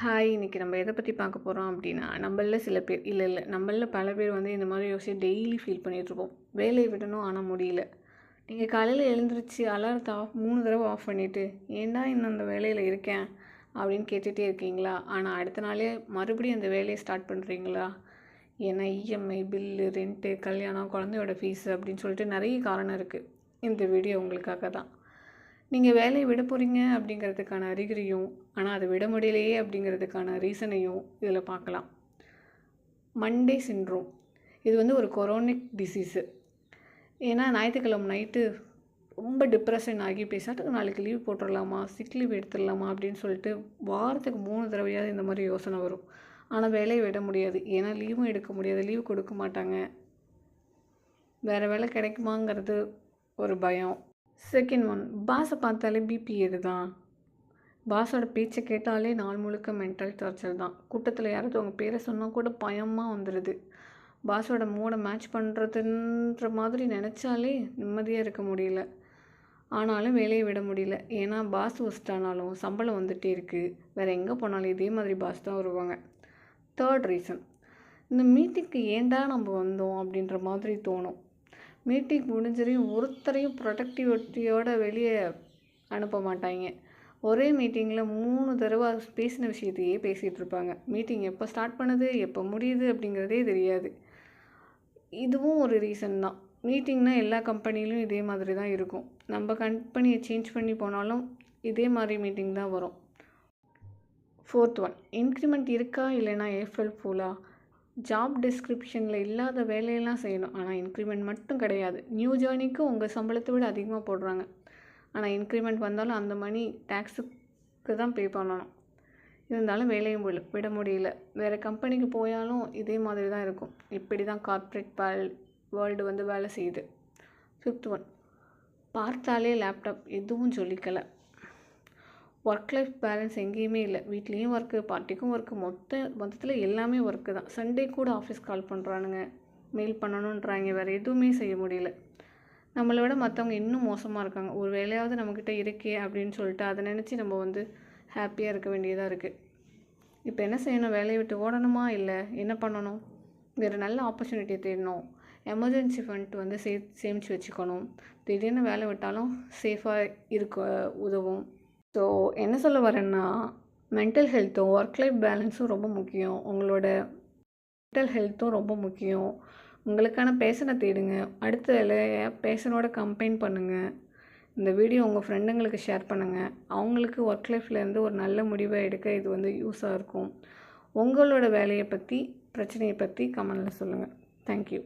Hi இன்றைக்கி நம்ம எதை பற்றி பார்க்க போகிறோம் அப்படின்னா நம்மளில் சில பேர் இல்லை இல்லை நம்மளில் பல பேர் வந்து இந்த மாதிரி யோசிச்சு டெய்லி ஃபீல் பண்ணிகிட்ருப்போம் வேலையை விடணும் ஆனால் முடியல. நீங்கள் காலையில் எழுந்திரிச்சு அலாரத்தை ஆஃப் மூணு தடவை ஆஃப் பண்ணிவிட்டு ஏன்டா இன்னும் அந்த வேலையில் இருக்கேன்? அப்படின்னு கேட்டுகிட்டே இருக்கீங்களா? ஆனால் அடுத்த நாளே மறுபடியும் அந்த வேலையை ஸ்டார்ட் பண்ணுறீங்களா ஏன்னா இஎம்ஐ பில்லு ரெண்ட்டு கல்யாணம் குழந்தையோட ஃபீஸ் அப்படின்னு சொல்லிட்டு நிறைய காரணம் இருக்குது இந்த வீடியோ உங்களுக்காக தான். நீங்கள் வேலையை விட போகிறீங்க அப்படிங்கிறதுக்கான அறிகுறியும் ஆனால் அதை விட முடியலையே அப்படிங்கிறதுக்கான ரீசனையும் இதில் பார்க்கலாம். மண்டே சின்ட்ரோம் இது வந்து ஒரு கொரோனிக் டிசீஸு. ஏன்னா ஞாயிற்றுக்கிழமை நைட்டு ரொம்ப டிப்ரெஷன் ஆகி பேசாட்டுக்கு நாளைக்கு லீவ் போட்டுடலாமா சிக் லீவ் எடுத்துடலாமா அப்படின்னு சொல்லிட்டு வாரத்துக்கு மூணு தடவையாவது இந்த மாதிரி யோசனை வரும். ஆனால் வேலையை விட முடியாது. ஏன்னா லீவும் எடுக்க முடியாது. லீவ் கொடுக்க மாட்டாங்க. வேறு வேலை கிடைக்குமாங்கிறது ஒரு பயம். செகண்ட் ஒன் பாஸை பார்த்தாலே பிபி ஏறுதான். பாஸோட பேச்சை கேட்டாலே நாள் முழுக்க மென்டல் டார்ச்சர் தான். கூட்டத்தில் யாராவது உங்கள் பேரை சொன்னால் கூட பயமாக வந்துடுது பாஸோட மூடை மேட்ச் பண்ணுறதுன்ற மாதிரி நினச்சாலே நிம்மதியாக இருக்க முடியல. ஆனாலும் வேலையை விட முடியல. ஏன்னா பாஸ் ஒஸ்ட்டானாலும் சம்பளம் வந்துகிட்டே இருக்குது வேறு எங்கே போனாலும் இதே மாதிரி பாஸ் தான் வருவாங்க. தேர்ட் ரீசன் இந்த மீட்டிங்க்கு ஏன்டா நம்ம வந்தோம் அப்படின்ற மாதிரி தோணும். மீட்டிங் முடிஞ்சதையும் ஒருத்தரையும் ப்ரொடக்டிவிட்டியோட வெளியே அனுப்ப மாட்டாங்க. ஒரே மீட்டிங்கில் மூணு தடவை பேசின விஷயத்தையே பேசிகிட்டு இருப்பாங்க. மீட்டிங் எப்போ ஸ்டார்ட் பண்ணுது எப்போ முடியுது அப்படிங்கிறதே தெரியாது. இதுவும் ஒரு ரீசன் தான். மீட்டிங்னா எல்லா கம்பெனிலையும் இதே மாதிரி தான் இருக்கும். நம்ம கம்பெனியை சேஞ்ச் பண்ணி போனாலும் இதே மாதிரி மீட்டிங் தான் வரும். ஃபோர்த் ஒன் இன்க்ரிமெண்ட் இருக்கா இல்லைனா ஏஃப்எல் ஃபுல்லா ஜாப் டிஸ்கிரிப்ஷனில் இல்லாத வேலையெல்லாம் செய்யணும். ஆனால் இன்க்ரிமெண்ட் மட்டும் கிடையாது. நியூ ஜாயினிக்கு உங்கள் சம்பளத்தை விட அதிகமாக போடுறாங்க. ஆனால் இன்க்ரிமெண்ட் வந்தாலும் அந்த மணி டேக்ஸுக்கு தான் பே பண்ணணும். இருந்தாலும் வேலையும் விட விட முடியல. வேறு கம்பெனிக்கு போயாலும் இதே மாதிரி தான் இருக்கும். இப்படி தான் கார்ப்பரேட் வேல் வேர்ல்டு வந்து வேலை செய்யுது. ஃபிஃப்த் ஒன் பார்த்தாலே லேப்டாப் எதுவும் சொல்லிக்கலை ஒர்க் லைஃப் பேலன்ஸ் எங்கேயுமே இல்லை. வீட்லேயும் ஒர்க்கு பார்ட்டிக்கும் ஒர்க்கு மொத்த மொத்தத்தில் எல்லாமே ஒர்க்கு தான். சண்டே கூட ஆஃபீஸ் கால் பண்ணுறானுங்க மெயில் பண்ணணுன்றாங்க வேறு எதுவுமே செய்ய முடியல. நம்மளை விட மற்றவங்க இன்னும் மோசமாக இருக்காங்க. ஒரு வேலையாவது நம்மக்கிட்ட இருக்கே அப்படின்னு சொல்லிட்டு அதை நினச்சி நம்ம வந்து ஹாப்பியாக இருக்க வேண்டியதாக இருக்குது இப்போ என்ன செய்யணும்? வேலையை விட்டு ஓடணுமா? இல்லை என்ன பண்ணணும்? வேறு நல்ல ஆப்பர்ச்சுனிட்டியை தேடணும். எமர்ஜென்சி ஃபண்ட் வந்து சே சேமித்து வச்சுக்கணும். திடீர்னு வேலை விட்டாலும் சேஃபாக இருக்க உதவும். ஸோ என்ன சொல்ல வரேன்னா மென்டல் ஹெல்த்தும் ஒர்க் லைஃப் பேலன்ஸும் ரொம்ப முக்கியம். உங்களோட மென்டல் ஹெல்த்தும் ரொம்ப முக்கியம். உங்களுக்கான பேஷனை தேடுங்க. அடுத்த வேலையை பேஷனோட கம்பைன் பண்ணுங்கள் இந்த வீடியோ உங்கள் ஃப்ரெண்டுங்களுக்கு ஷேர் பண்ணுங்கள் அவங்களுக்கு ஒர்க் லைஃப்லேருந்து ஒரு நல்ல முடிவை எடுக்க இது வந்து யூஸாக இருக்கும். உங்களோட வேலையை பற்றி பிரச்சனையை பற்றி கமெண்டில் சொல்லுங்கள் தேங்க்யூ